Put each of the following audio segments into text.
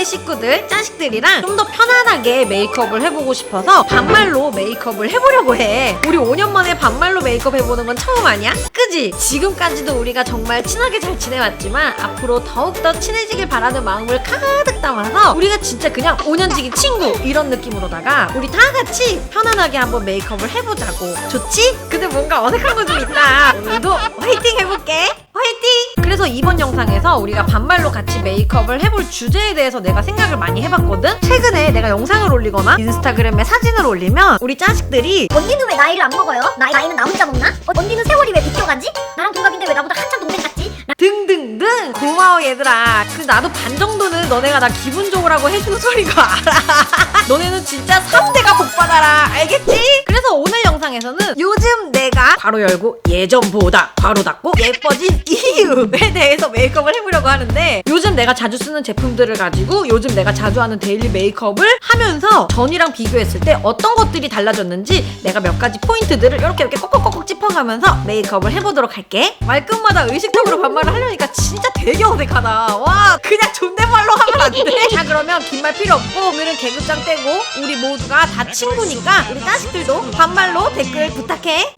짜미의 식구들, 짜식들이랑 좀 더 편안하게 메이크업을 해보고 싶어서 반말로 메이크업을 해보려고 해. 우리 5년 만에 반말로 메이크업 해보는 건 처음 아니야? 그지? 지금까지도 우리가 정말 친하게 잘 지내왔지만 앞으로 더욱더 친해지길 바라는 마음을 가득 담아서 우리가 진짜 그냥 5년지기 친구 이런 느낌으로다가 우리 다 같이 편안하게 한번 메이크업을 해보자고. 좋지? 근데 뭔가 어색한 거 좀 있다. 오늘도 화이팅 해볼게. 화이팅! 그래서 이번 영상에서 우리가 반말로 같이 메이크업을 해볼 주제에 대해서 내가 생각을 많이 해봤거든? 최근에 내가 영상을 올리거나 인스타그램에 사진을 올리면 우리 자식들이 언니는 왜 나이를 안 먹어요? 나이, 나이는 나 혼자 먹나? 어, 언니는 세월이 왜 비껴가지? 나랑 동갑인데 왜 나보다 한참 동생 같지? 나- 등등등 고마워 얘들아 그 나도 반 정도는 너네가 나 기분 좋으라고 해주는 소린 거 알아 너네는 진짜 3대가 복받아라 알겠지? 그래서 오늘 영상에서는 요즘 내가 괄호 열고 예전보다 괄호 닫고 예뻐진 이유에 대해서 메이크업을 해보려고 하는데 요즘 내가 자주 쓰는 제품들을 가지고 요즘 내가 자주 하는 데일리 메이크업을 하면서 전이랑 비교했을 때 어떤 것들이 달라졌는지 내가 몇 가지 포인트들을 이렇게 이렇게 꼭꼭꼭꼭 짚어가면서 메이크업을 해보도록 할게 말끝마다 의식적으로 반말을 하려니까 진짜 되게 어색하다 와 그냥 존댓말로 하면 안 돼? 자 그러면 긴 말 필요 없고 오늘은 개그장 떼고 우리 모두가 다 친구니까 우리 자식들도 반말로 댓글 부탁해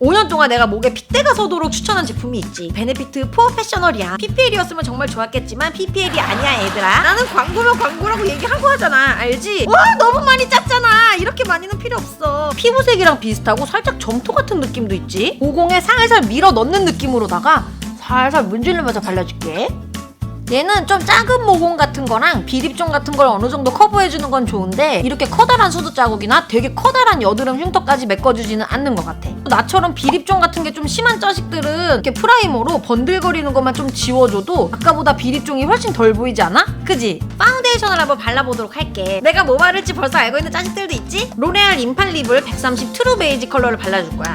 5년 동안 내가 목에 핏대가 서도록 추천한 제품이 있지. 베네피트 프로페셔널이야. PPL이었으면 정말 좋았겠지만 PPL이 아니야, 얘들아. 나는 광고면 광고라고 얘기하고 하잖아. 알지? 와, 너무 많이 짰잖아. 이렇게 많이는 필요 없어. 피부색이랑 비슷하고 살짝 점토 같은 느낌도 있지. 모공에 살살 밀어 넣는 느낌으로다가 살살 문질르면서 발라줄게. 얘는 좀 작은 모공 같은 거랑 비립종 같은 걸 어느 정도 커버해주는 건 좋은데 이렇게 커다란 수두 자국이나 되게 커다란 여드름 흉터까지 메꿔주지는 않는 것 같아. 나처럼 비립종 같은 게 좀 심한 자식들은 이렇게 프라이머로 번들거리는 것만 좀 지워줘도 아까보다 비립종이 훨씬 덜 보이지 않아? 그지? 파운데이션을 한번 발라보도록 할게. 내가 뭐 바를지 벌써 알고 있는 자식들도 있지? 로레알 인팔 립을 130 트루 베이지 컬러를 발라줄 거야.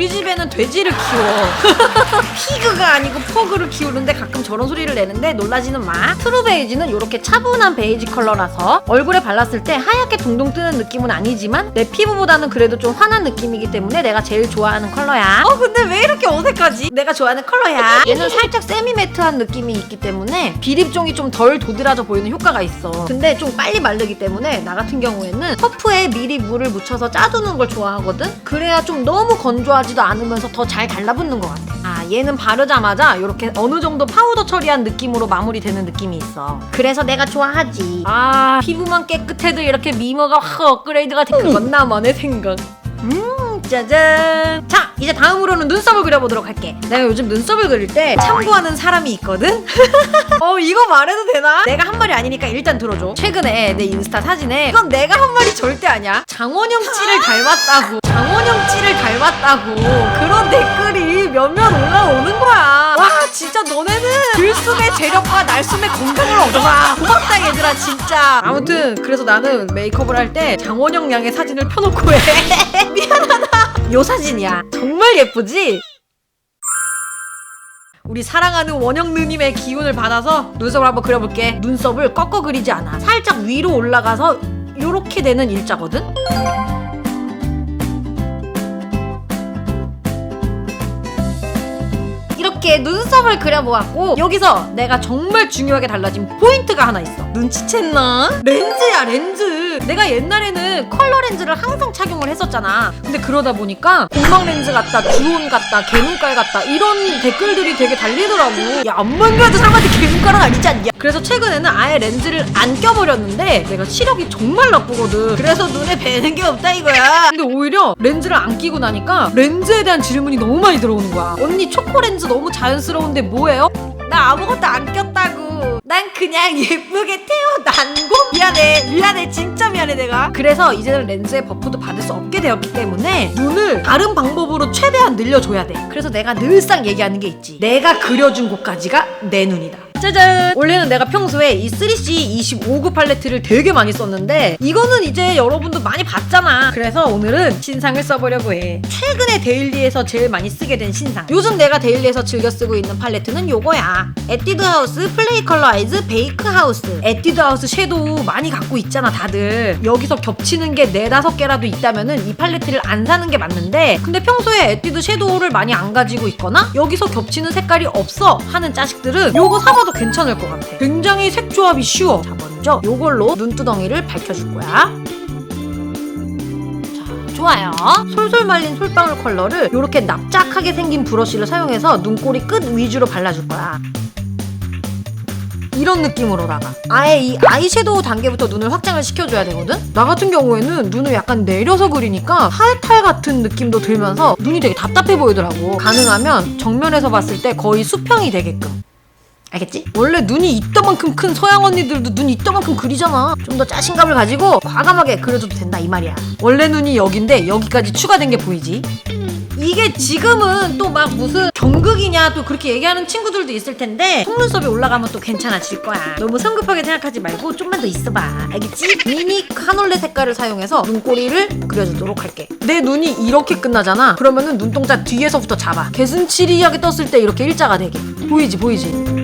어, 우리 집에는 돼지를 키워. 피그가 아니고 퍼그를 키우는데 가끔 저런 소리를 내는데 놀라지는 마. 트루 베이지는 이렇게 차분한 베이지 컬러라서 얼굴에 발랐을 때 하얗게 둥둥 뜨는 느낌은 아니지만 내 피부보다는 그래도 좀 환한 느낌이기 때문에 내가 제일 좋아하는 컬러야. 어, 근데 왜 이렇게 어색하지? 내가 좋아하는 컬러야. 얘는 살짝 세미 매트한 느낌이 있기 때문에 비립종이 좀 덜 도드라져 보이는 효과가 있어. 근데 좀 빨리 마르기 때문에 나 같은 경우에는 퍼프에 미리 물을 묻혀서 짜두는 걸 좋아하거든? 그래야 좀 너무 건조하지 도 않으면서 더 잘 달라붙는 것 같아. 아, 얘는 바르자마자 이렇게 어느 정도 파우더 처리한 느낌으로 마무리되는 느낌이 있어. 그래서 내가 좋아하지. 아, 피부만 깨끗해도 이렇게 미모가 확 업그레이드가 돼. 그건 나만의 생각. 음, 짜잔. 자, 이제 다음으로는 눈썹을 그려보도록 할게. 내가 요즘 눈썹을 그릴 때 참고하는 사람이 있거든? 어, 이거 말해도 되나? 내가 한 말이 아니니까 일단 들어줘. 최근에 내 인스타 사진에 이건 내가 한 말이 절대 아니야. 장원영 찌를 닮았다고. 장원 영 찌를 닮았다고. 그런 댓글이 몇몇 올라오는 거야. 와, 진짜 너네는 들숨의 재력과 날숨의 건강을 얻어라. 고맙다, 얘들아, 진짜. 아무튼, 그래서 나는 메이크업을 할 때 장원영 양의 사진을 펴놓고 해. 미안하다. 요 사진이야. 정말 예쁘지? 우리 사랑하는 원영 누님의 기운을 받아서 눈썹을 한번 그려볼게. 눈썹을 꺾어 그리지 않아. 살짝 위로 올라가서 이렇게 되는 일자거든? 이렇게 눈썹을 그려보았고 여기서 내가 정말 중요하게 달라진 포인트가 하나 있어. 눈치챘나? 렌즈야 렌즈. 내가 옛날에는 컬러 렌즈를 항상 착용을 했었잖아. 근데 그러다 보니까 공망 렌즈 같다 주온 같다 개눈깔 같다 이런 댓글들이 되게 달리더라고. 야 안만 봐도 사람한테 개눈깔은 아니지 않냐? 그래서 최근에는 아예 렌즈를 안 껴버렸는데 내가 시력이 정말 나쁘거든. 그래서 눈에 뵈는 게 없다 이거야. 근데 오히려 렌즈를 안 끼고 나니까 렌즈에 대한 질문이 너무 많이 들어오는 거야. 언니 초코 렌즈 자연스러운데 뭐예요? 나 아무것도 안 꼈다고. 난 그냥 예쁘게 태어난고 미안해. 미안해. 진짜 미안해 내가. 그래서 이제는 렌즈에 버프도 받을 수 없게 되었기 때문에 눈을 다른 방법으로 최대한 늘려줘야 돼. 그래서 내가 늘상 얘기하는 게 있지. 내가 그려준 곳까지가 내 눈이다 짜잔! 원래는 내가 평소에 이 3C 25구 팔레트를 되게 많이 썼는데 이거는 이제 여러분도 많이 봤잖아. 그래서 오늘은 신상을 써보려고 해. 최근에 데일리에서 제일 많이 쓰게 된 신상. 요즘 내가 데일리에서 즐겨 쓰고 있는 팔레트는 요거야. 에뛰드 하우스 플레이 컬러 아이즈 베이크 하우스. 에뛰드 하우스 섀도우 많이 갖고 있잖아 다들. 여기서 겹치는 게 네다섯 개라도 있다면은 이 팔레트를 안 사는 게 맞는데 근데 평소에 에뛰드 섀도우를 많이 안 가지고 있거나 여기서 겹치는 색깔이 없어 하는 자식들은 요거 사봐도 괜찮을 것 같아. 굉장히 색 조합이 쉬워. 자 먼저 요걸로 눈두덩이를 밝혀줄 거야. 자, 좋아요. 솔솔 말린 솔방울 컬러를 이렇게 납작하게 생긴 브러쉬를 사용해서 눈꼬리 끝 위주로 발라줄 거야. 이런 느낌으로다가 아예 이 아이섀도우 단계부터 눈을 확장을 시켜줘야 되거든? 나 같은 경우에는 눈을 약간 내려서 그리니까 하이탈 같은 느낌도 들면서 눈이 되게 답답해 보이더라고 가능하면 정면에서 봤을 때 거의 수평이 되게끔 알겠지? 원래 눈이 이따만큼 큰 서양 언니들도 눈 이따만큼 그리잖아. 좀 더 자신감을 가지고 과감하게 그려줘도 된다 이 말이야. 원래 눈이 여긴데 여기까지 추가된 게 보이지? 이게 지금은 또 막 무슨 경극이냐 또 그렇게 얘기하는 친구들도 있을 텐데 속눈썹이 올라가면 또 괜찮아질 거야. 너무 성급하게 생각하지 말고 좀만 더 있어봐. 알겠지? 미니 카놀레 색깔을 사용해서 눈꼬리를 그려주도록 할게. 내 눈이 이렇게 끝나잖아. 그러면은 눈동자 뒤에서부터 잡아. 개슴치리하게 떴을 때 이렇게 일자가 되게. 보이지 보이지?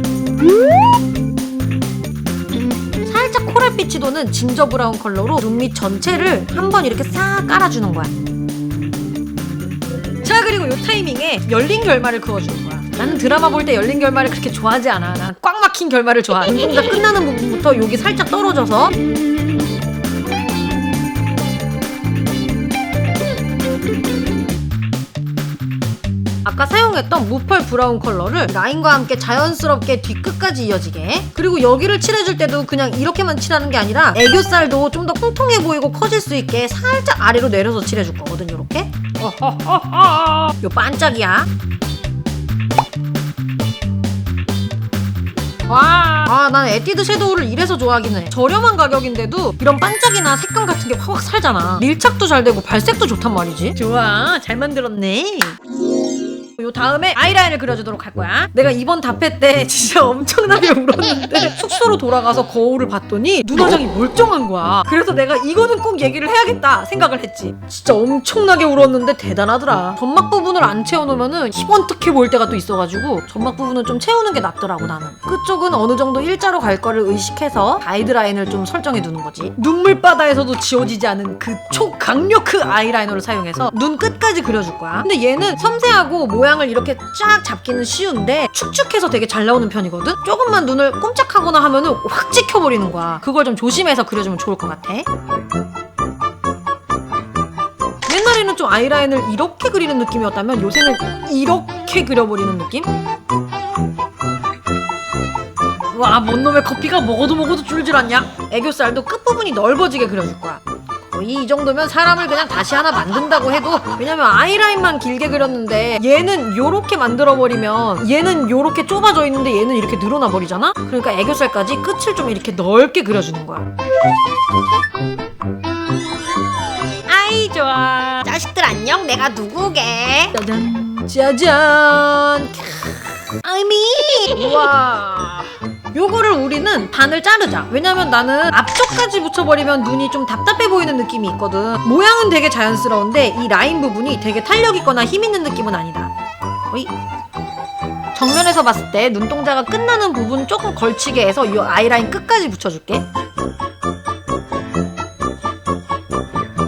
살짝 코랄빛이 도는 진저 브라운 컬러로 눈 밑 전체를 한 번 이렇게 싹 깔아주는 거야. 자 그리고 요 타이밍에 열린 결말을 그어주는 거야. 나는 드라마 볼 때 열린 결말을 그렇게 좋아하지 않아. 난 꽉 막힌 결말을 좋아해. 눈동자 끝나는 부분부터 여기 살짝 떨어져서 아까 사용했던 무펄 브라운 컬러를 라인과 함께 자연스럽게 뒤끝까지 이어지게 그리고 여기를 칠해줄 때도 그냥 이렇게만 칠하는 게 아니라 애교살도 좀 더 통통해 보이고 커질 수 있게 살짝 아래로 내려서 칠해줄 거거든 요렇게 요 반짝이야 와, 아, 난 에뛰드 섀도우를 이래서 좋아하긴 해. 저렴한 가격인데도 이런 반짝이나 색감 같은 게 확확 살잖아. 밀착도 잘 되고 발색도 좋단 말이지. 좋아, 잘 만들었네. 요 다음에 아이라인을 그려주도록 할 거야. 내가 이번 답회 때 진짜 엄청나게 울었는데 숙소로 돌아가서 거울을 봤더니 눈화장이 멀쩡한 거야. 그래서 내가 이거는 꼭 얘기를 해야겠다 생각을 했지. 진짜 엄청나게 울었는데 대단하더라. 점막 부분을 안 채워놓으면은 희번뜩해 보일 때가 또 있어가지고 점막 부분은 좀 채우는 게 낫더라고 나는. 끝쪽은 어느 정도 일자로 갈 거를 의식해서 가이드라인을 좀 설정해 두는 거지. 눈물바다에서도 지워지지 않은 그 초강력 아이라이너를 사용해서 눈 끝까지 그려줄 거야. 근데 얘는 섬세하고 모양 을 이렇게 쫙 잡기는 쉬운데 축축해서 되게 잘 나오는 편이거든? 조금만 눈을 꼼짝하거나 하면은 확 찍혀버리는 거야. 그걸 좀 조심해서 그려주면 좋을 것 같아. 옛날에는 좀 아이라인을 이렇게 그리는 느낌이었다면 요새는 이렇게 그려버리는 느낌? 와, 뭔 놈의 커피가 먹어도 먹어도 줄질 않냐? 애교살도 끝부분이 넓어지게 그려줄 거야. 거의 이 정도면 사람을 그냥 다시 하나 만든다고 해도 왜냐면 아이라인만 길게 그렸는데 얘는 요렇게 만들어버리면 얘는 요렇게 좁아져 있는데 얘는 이렇게 늘어나 버리잖아? 그러니까 애교살까지 끝을 좀 이렇게 넓게 그려주는 거야. 아이 좋아. 자식들 안녕. 내가 누구게? 짜잔. 짜잔. 아이미. 우와 요거를 우리는 반을 자르자. 왜냐면 나는 앞쪽까지 붙여버리면 눈이 좀 답답해 보이는 느낌이 있거든. 모양은 되게 자연스러운데 이 라인 부분이 되게 탄력 있거나 힘 있는 느낌은 아니다. 어이. 정면에서 봤을 때 눈동자가 끝나는 부분 조금 걸치게 해서 이 아이라인 끝까지 붙여줄게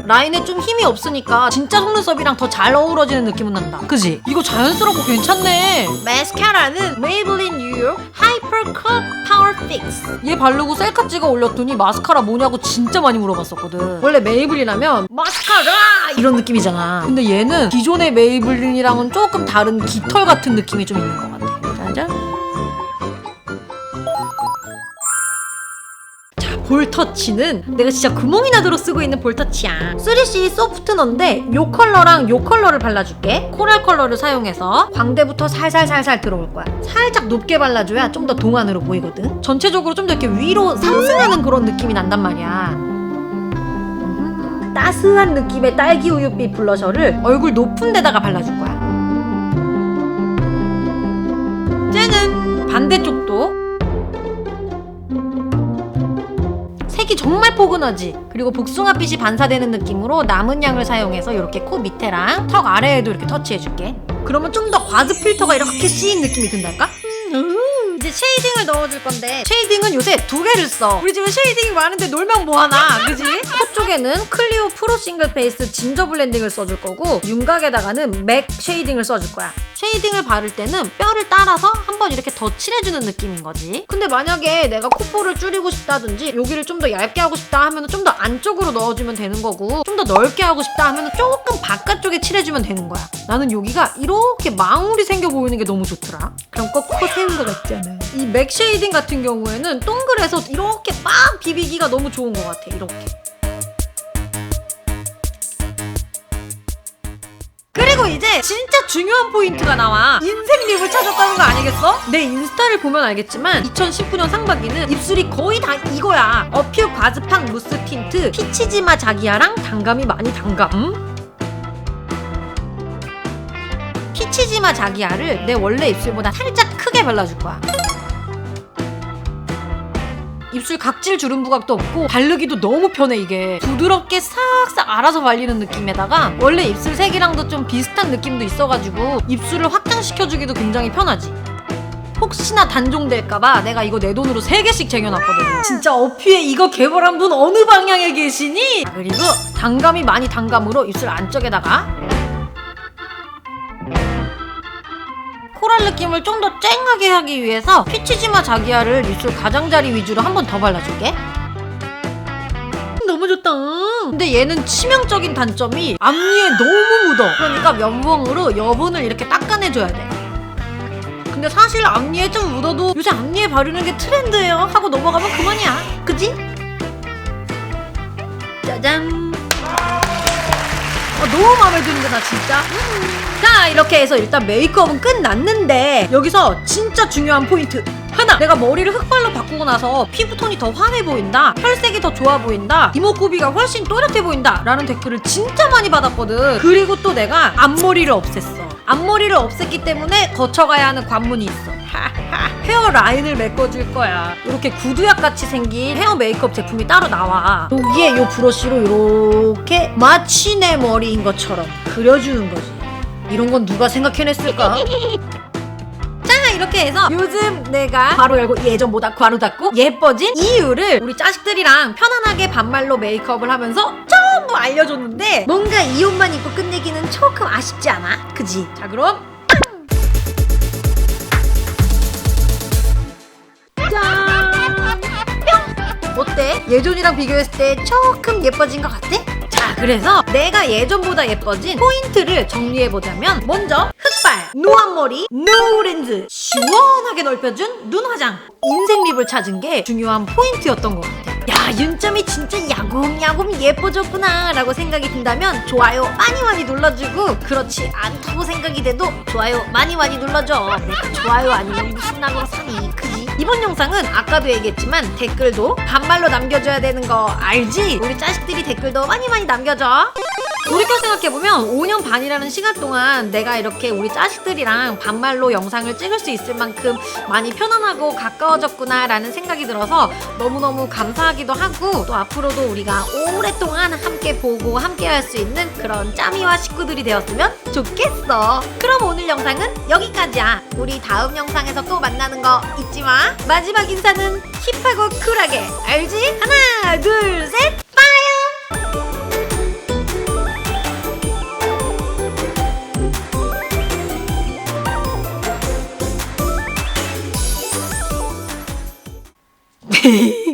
라인에 좀 힘이 없으니까 진짜 속눈썹이랑 더 잘 어우러지는 느낌은 난다. 그지? 이거 자연스럽고 괜찮네. 마스카라는 메이블린 뉴욕 하이퍼 컷 파워 픽스. 얘 바르고 셀카 찍어 올렸더니 마스카라 뭐냐고 진짜 많이 물어봤었거든. 원래 메이블린 하면 마스카라 이런 느낌이잖아. 근데 얘는 기존의 메이블린이랑은 조금 다른 깃털 같은 느낌이 좀 있는 것 같아. 볼터치는 내가 진짜 구멍이 나도록 쓰고 있는 볼터치야. 3C 소프트너인데 요 컬러랑 요 컬러를 발라줄게. 코랄 컬러를 사용해서 광대부터 살살살살 들어올 거야. 살짝 높게 발라줘야 좀 더 동안으로 보이거든. 전체적으로 좀 더 이렇게 위로 상승하는 그런 느낌이 난단 말이야. 음, 따스한 느낌의 딸기 우유빛 블러셔를 얼굴 높은 데다가 발라줄 거야. 짜잔! 반대쪽도 정말 포근하지. 그리고 복숭아빛이 반사되는 느낌으로 남은 양을 사용해서 이렇게 코 밑에랑 턱 아래에도 이렇게 터치해줄게. 그러면 좀 더 과즙 필터가 이렇게 씌인 느낌이 든달까? 음, 이제 쉐이딩을 넣어줄 건데. 쉐이딩은 요새 두 개를 써. 우리 집에 쉐이딩이 많은데 놀면 뭐하나 그지? 코 쪽에는 클리오 프로 싱글 페이스 진저 블렌딩을 써줄 거고 윤곽에다가는 맥 쉐이딩을 써줄 거야 쉐이딩을 바를 때는 뼈를 따라서 한번 이렇게 더 칠해주는 느낌인 거지. 근데 만약에 내가 콧볼을 줄이고 싶다든지 여기를 좀 더 얇게 하고 싶다 하면 좀더 안쪽으로 넣어주면 되는 거고 좀 더 넓게 하고 싶다 하면 조금 바깥쪽에 칠해주면 되는 거야. 나는 여기가 이렇게 망울이 생겨 보이는 게 너무 좋더라. 그럼 꼭 코 세운 거 같잖아 이 맥 쉐이딩 같은 경우에는 동글해서 이렇게 빡 비비기가 너무 좋은 것 같아 이렇게 이제 진짜 중요한 포인트가 나와. 인생 립을 찾았다는 거 아니겠어? 내 인스타를 보면 알겠지만 2019년 상반기는 입술이 거의 다 이거야. 어퓨 과즙팡 무스 틴트 피치지마 자기야랑 단감이 많이 단감. 피치지마 자기야를 내 원래 입술보다 살짝 크게 발라줄 거야 입술 각질 주름 부각도 없고 바르기도 너무 편해 이게. 부드럽게 싹싹 알아서 발리는 느낌에다가 원래 입술 색이랑도 좀 비슷한 느낌도 있어가지고 입술을 확장시켜주기도 굉장히 편하지. 혹시나 단종될까봐 내가 이거 내 돈으로 3개씩 쟁여놨거든. 진짜 어피에 이거 개발한 분 어느 방향에 계시니? 아, 그리고 단감이 많이 단감으로 입술 안쪽에다가 코랄 느낌을 좀 더 쨍하게 하기 위해서 피치지마 자기야를 입술 가장자리 위주로 한 번 더 발라줄게. 너무 좋다. 근데 얘는 치명적인 단점이 앞니에 너무 묻어. 그러니까 면봉으로 여분을 이렇게 닦아내줘야 돼. 근데 사실 앞니에 좀 묻어도 요새 앞니에 바르는 게 트렌드예요 하고 넘어가면 그만이야. 그지? 짜잔. 아, 너무 마음에 드는데 나 진짜. 자 이렇게 해서 일단 메이크업은 끝났는데 여기서 진짜 중요한 포인트 하나. 내가 머리를 흑발로 바꾸고 나서 피부톤이 더 환해 보인다 혈색이 더 좋아 보인다 이목구비가 훨씬 또렷해 보인다 라는 댓글을 진짜 많이 받았거든. 그리고 또 내가 앞머리를 없앴어. 앞머리를 없앴기 때문에 거쳐가야 하는 관문이 있어 헤어 라인을 메꿔줄 거야 이렇게 구두약 같이 생긴 헤어 메이크업 제품이 따로 나와 여기에 요 브러쉬로 이렇게 마치 내 머리인 것처럼 그려주는 거지 이런 건 누가 생각해냈을까? 자 이렇게 해서 요즘 내가 괄호 열고 예전보다 괄호 닫고 예뻐진 이유를 우리 자식들이랑 편안하게 반말로 메이크업을 하면서 전부 알려줬는데 뭔가 이 옷만 입고 끝내기는 조금 아쉽지 않아? 그지? 자 그럼 예전이랑 비교했을 때 조금 예뻐진 것 같아? 자, 그래서 내가 예전보다 예뻐진 포인트를 정리해보자면 먼저 흑발, 노안 머리, 노렌즈 시원하게 넓혀준 눈 화장 인생 립을 찾은 게 중요한 포인트였던 것 같아 야 윤점이 진짜 야금야금 예뻐졌구나 라고 생각이 든다면 좋아요 많이 많이 눌러주고 그렇지 않다고 생각이 돼도 좋아요 많이 많이 눌러줘 내가 좋아요 아니면 무슨 낙으로 사니 그지? 이번 영상은 아까도 얘기했지만 댓글도 반말로 남겨줘야 되는 거 알지? 우리 자식들이 댓글도 많이 많이 남겨줘 돌이켜 생각해보면 5년 반이라는 시간 동안 내가 이렇게 우리 자식들이랑 반말로 영상을 찍을 수 있을 만큼 많이 편안하고 가까워졌구나 라는 생각이 들어서 너무너무 감사하기도 하고 또 앞으로도 우리가 오랫동안 함께 보고 함께 할 수 있는 그런 짜미와 식구들이 되었으면 좋겠어. 그럼 오늘 영상은 여기까지야. 우리 다음 영상에서 또 만나는 거 잊지 마. 마지막 인사는 힙하고 쿨하게. 알지? 하나 둘셋. 빠 hehe